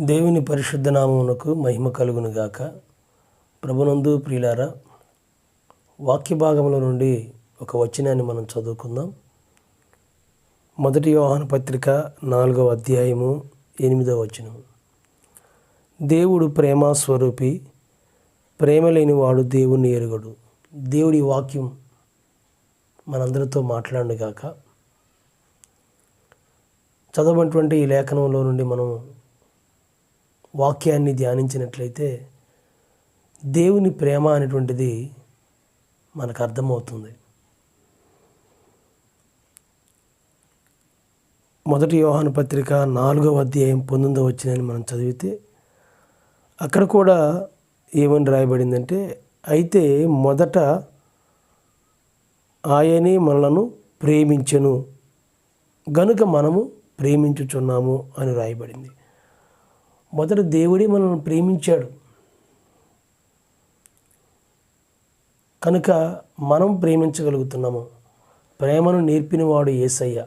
దేవుని పరిశుద్ధ నామమునకు మహిమ కలుగును గాక ప్రభునందు ప్రియులారా వాక్య భాగంలో నుండి ఒక వచనాన్ని మనం చదువుకుందాం. మొదటి వాహన పత్రిక నాలుగవ అధ్యాయము ఎనిమిదవ వచనం. దేవుడు ప్రేమ స్వరూపి ప్రేమ లేనివాడు దేవుణ్ణి ఎరుగడు. దేవుడి వాక్యం మనందరితో మాట్లాడుగాక చదవనటువంటి ఈ లేఖనంలో నుండి మనం వాక్యాన్ని ధ్యానించినట్లయితే దేవుని ప్రేమ అనేటువంటిది మనకు అర్థమవుతుంది. మొదటి యోహాను పత్రిక నాలుగవ అధ్యాయం పొందిందో వచ్చినని మనం చదివితే అక్కడ కూడా ఏమని రాయబడిందంటే అయితే మొదట ఆయనే మనలను ప్రేమించను గనుక మనము ప్రేమించుచున్నాము అని రాయబడింది. మొదట దేవుడే మనల్ని ప్రేమించాడు. కనుక మనం ప్రేమించగలుగుతున్నాము. ప్రేమను నేర్పినవాడు ఏసయ్య.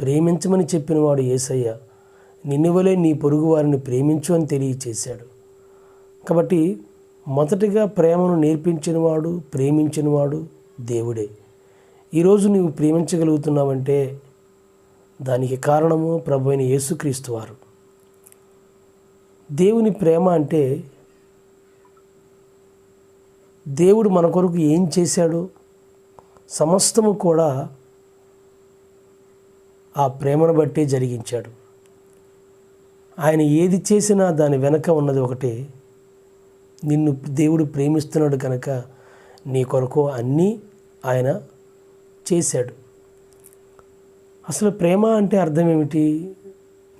ప్రేమించమని చెప్పినవాడు ఏసయ్య. నిన్నువలే నీ పొరుగు వారిని ప్రేమించు అని తెలియచేశాడు. కాబట్టి మొదటిగా ప్రేమను నేర్పించినవాడు ప్రేమించినవాడు దేవుడే. ఈరోజు నీవు ప్రేమించగలుగుతున్నావంటే దానికి కారణము ప్రభు అయిన యేసుక్రీస్తు వారు. దేవుని ప్రేమ అంటే దేవుడు మన కొరకు ఏం చేశాడు? సమస్తము కూడా ఆ ప్రేమను బట్టే జరిగించాడు. ఆయన ఏది చేసినా దాని వెనక ఉన్నది ఒకటే. నిన్ను దేవుడు ప్రేమిస్తున్నాడు కనుక నీ కొరకు అన్నీ ఆయన చేశాడు. అసలు ప్రేమ అంటే అర్థం ఏమిటి?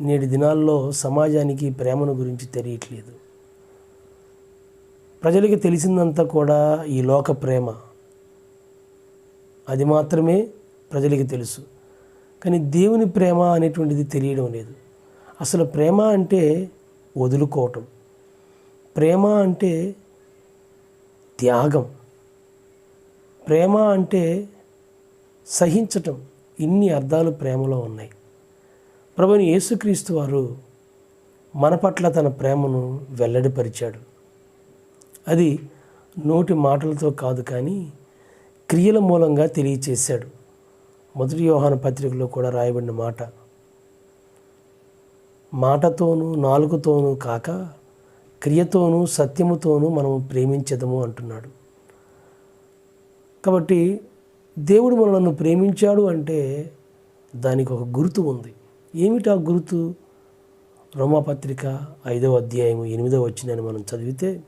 నేటి దినాల్లో సమాజానికి ప్రేమను గురించి తెలియట్లేదు. ప్రజలకి తెలిసిందంతా కూడా ఈ లోక ప్రేమ. అది మాత్రమే ప్రజలకి తెలుసు. కానీ దేవుని ప్రేమ అనేటువంటిది తెలియడం లేదు. అసలు ప్రేమ అంటే వదులుకోవటం. ప్రేమ అంటే త్యాగం. ప్రేమ అంటే సహించటం. ఇన్ని అర్థాలు ప్రేమలో ఉన్నాయి. ప్రభుని యేసుక్రీస్తు వారు మన పట్ల తన ప్రేమను వెల్లడిపరిచాడు. అది నోటి మాటలతో కాదు కానీ క్రియల మూలంగా తెలియచేశాడు. మొదటి యోహాన పత్రికలో కూడా రాయబడిన మాట మాటతోనూ నాలుగుతోనూ కాక క్రియతోనూ సత్యముతోనూ మనం ప్రేమించదము అంటున్నాడు. కాబట్టి దేవుడు మనల్ని ప్రేమించాడు అంటే దానికి ఒక గుర్తు ఉంది. ఏమిటా గుర్తు? రోమాపత్రిక ఐదవ అధ్యాయము ఎనిమిదవ వచ్చిందని మనం చదివితే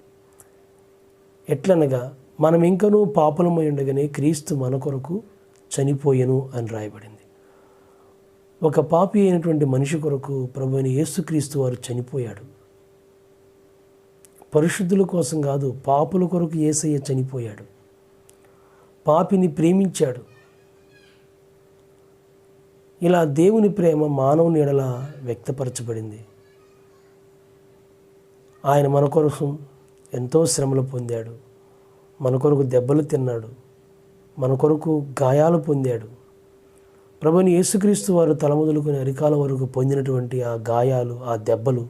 ఎట్లనగా మనం ఇంకనూ పాపలమై ఉండగానే క్రీస్తు మన కొరకు చనిపోయెను అని రాయబడింది. ఒక పాపి అయినటువంటి మనిషి కొరకు ప్రభు అయిన యేసుక్రీస్తు వారు చనిపోయాడు. పరిశుద్ధుల కోసం కాదు పాపుల కొరకు ఏసయ్య చనిపోయాడు. పాపిని ప్రేమించాడు. ఇలా దేవుని ప్రేమ మానవుని ఎడల వ్యక్తపరచబడింది. ఆయన మన కొరకు ఎంతో శ్రమలు పొందాడు. మన కొరకు దెబ్బలు తిన్నాడు. మన కొరకు గాయాలు పొందాడు. ప్రభుని యేసుక్రీస్తు వారు తలముదలుకుని అరికాల వరకు పొందినటువంటి ఆ గాయాలు ఆ దెబ్బలు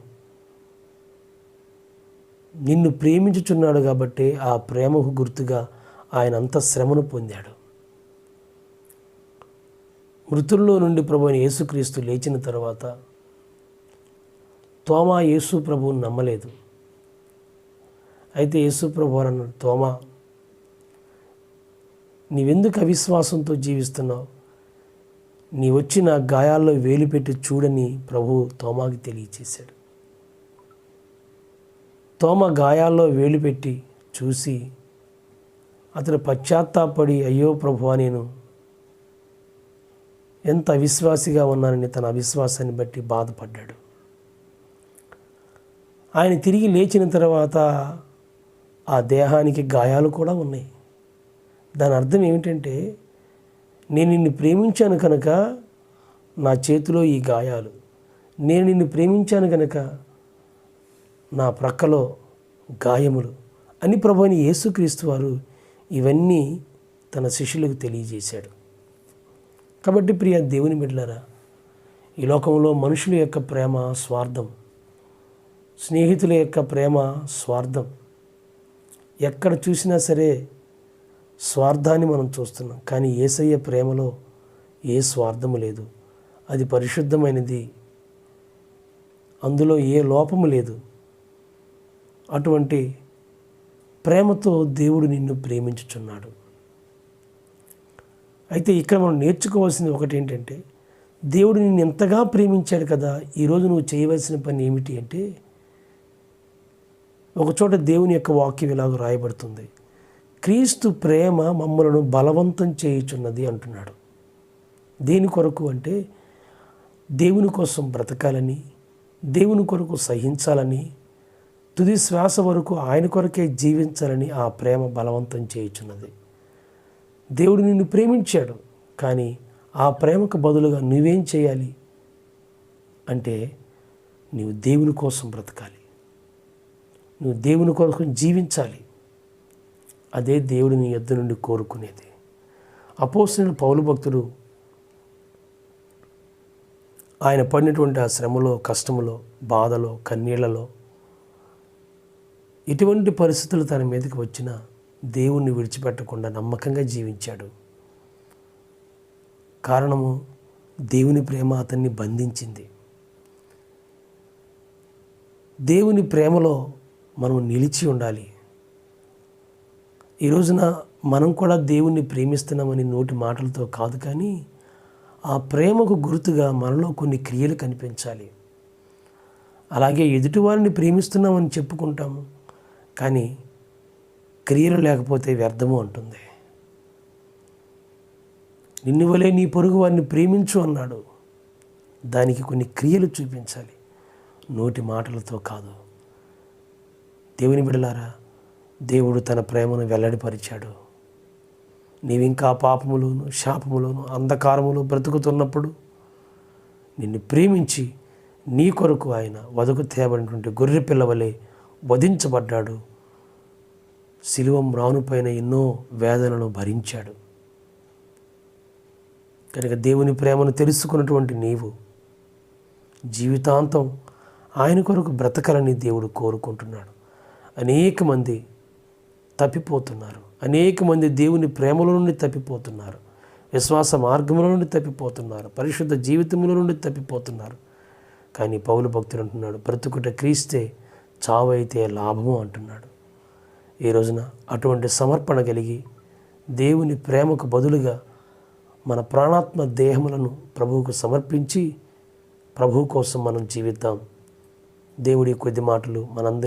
నిన్ను ప్రేమించుచున్నాడు కాబట్టి ఆ ప్రేమకు గుర్తుగా ఆయన అంత శ్రమను పొందాడు. మృతుల్లో నుండి ప్రభుని యేసుక్రీస్తు లేచిన తర్వాత తోమా యేసు ప్రభువుని నమ్మలేదు. అయితే యేసు ప్రభు అన్నాడు తోమా నీవెందుకు అవిశ్వాసంతో జీవిస్తున్నావు? నీ వచ్చి నా గాయాల్లో వేలు పెట్టి చూడని ప్రభు తోమాకి తెలియచేశాడు. తోమ గాయాల్లో వేలు పెట్టి చూసి అతడు పశ్చాత్తాపడి అయ్యో ప్రభు నేను ఎంత అవిశ్వాసిగా ఉన్నానని తన అవిశ్వాసాన్ని బట్టి బాధపడ్డాడు. ఆయన తిరిగి లేచిన తర్వాత ఆ దేహానికి గాయాలు కూడా ఉన్నాయి. దాని అర్థం ఏమిటంటే నేను నిన్ను ప్రేమించాను కనుక నా చేతిలో ఈ గాయాలు. నేను నిన్ను ప్రేమించాను కనుక నా ప్రక్కలో గాయములు అని ప్రభుని యేసుక్రీస్తు వారు ఇవన్నీ తన శిష్యులకు తెలియజేశాడు. కాబట్టి ప్రియ దేవుని బిడ్డలారా ఈ లోకంలో మనుషుల యొక్క ప్రేమ స్వార్థం స్నేహితుల యొక్క ప్రేమ స్వార్థం ఎక్కడ చూసినా సరే స్వార్థాన్ని మనం చూస్తున్నాం. కానీ ఏసయ్య ప్రేమలో ఏ స్వార్థము లేదు. అది పరిశుద్ధమైనది. అందులో ఏ లోపము లేదు. అటువంటి ప్రేమతో దేవుడు నిన్ను ప్రేమించుచున్నాడు. అయితే ఇక్కడ మనం నేర్చుకోవాల్సింది ఒకటి ఏంటంటే దేవుడు నిన్ను ఎంతగా ప్రేమించాడు కదా ఈరోజు నువ్వు చేయవలసిన పని ఏమిటి అంటే ఒకచోట దేవుని యొక్క వాక్యం ఇలాగ రాయబడుతుంది. క్రీస్తు ప్రేమ మమ్మలను బలవంతం చేయుచున్నది అంటున్నాడు. దేని కొరకు అంటే దేవుని కోసం బ్రతకాలని దేవుని కొరకు సహించాలని తుది శ్వాస వరకు ఆయన కొరకే జీవించాలని ఆ ప్రేమ బలవంతం చేయుచున్నది. దేవుడు నిన్ను ప్రేమించాడు కానీ ఆ ప్రేమకు బదులుగా నువ్వేం చేయాలి? అంటే నీవు దేవుని కోసం బ్రతకాలి. నువ్వు దేవుని కోసం జీవించాలి. అదే దేవుడు నీ యొద్ద నుండి కోరుకునేది. అపోసిన పౌలు భక్తుడు ఆయన పడినటువంటి ఆ శ్రమలో కష్టములో బాధలో కన్నీళ్ళలో ఇటువంటి పరిస్థితులు తన మీదకి వచ్చినా దేవుణ్ణి విడిచిపెట్టకుండా నమ్మకంగా జీవించాడు. కారణము దేవుని ప్రేమ అతన్ని బంధించింది. దేవుని ప్రేమలో మనం నిలిచి ఉండాలి. ఈ రోజున మనం కూడా దేవుణ్ణి ప్రేమిస్తున్నామని నోటి మాటలతో కాదు కానీ ఆ ప్రేమకు గుర్తుగా మనలో కొన్ని క్రియలు కనిపించాలి. అలాగే ఎదుటివారిని ప్రేమిస్తున్నామని చెప్పుకుంటాము. కానీ క్రియలు లేకపోతే వ్యర్థము అంటుంది. నిన్ను వలే నీ పొరుగు వారిని ప్రేమించు అన్నాడు. దానికి కొన్ని క్రియలు చూపించాలి. నోటి మాటలతో కాదు. దేవుని బిడలారా దేవుడు తన ప్రేమను వెల్లడిపరిచాడు. నీవింకా పాపములోను శాపములోను అంధకారములో బ్రతుకుతున్నప్పుడు నిన్ను ప్రేమించి నీ కొరకు ఆయన వదకు తేబడినటువంటి గొర్రె పిల్లవలే వధించబడ్డాడు. శిలువం రానుపైన ఎన్నో వేదనలను భరించాడు. కనుక దేవుని ప్రేమను తెలుసుకున్నటువంటి నీవు జీవితాంతం ఆయన కొరకు బ్రతకాలని దేవుడు కోరుకుంటున్నాడు. అనేక మంది తప్పిపోతున్నారు. అనేక మంది దేవుని ప్రేమల నుండి తప్పిపోతున్నారు. విశ్వాస మార్గముల నుండి తప్పిపోతున్నారు. పరిశుద్ధ జీవితముల నుండి తప్పిపోతున్నారు. కానీ పౌలు భక్తుడు అంటున్నాడు బ్రతుకుట క్రీస్తే చావైతే లాభము అంటున్నాడు. ఈ రోజున అటువంటి సమర్పణ కలిగి దేవుని ప్రేమకు బదులుగా మన ప్రాణాత్మ దేహములను ప్రభువుకు సమర్పించి ప్రభు కోసం మనం జీవిద్దాం. దేవుడి కొద్ది మాటలు మనందరి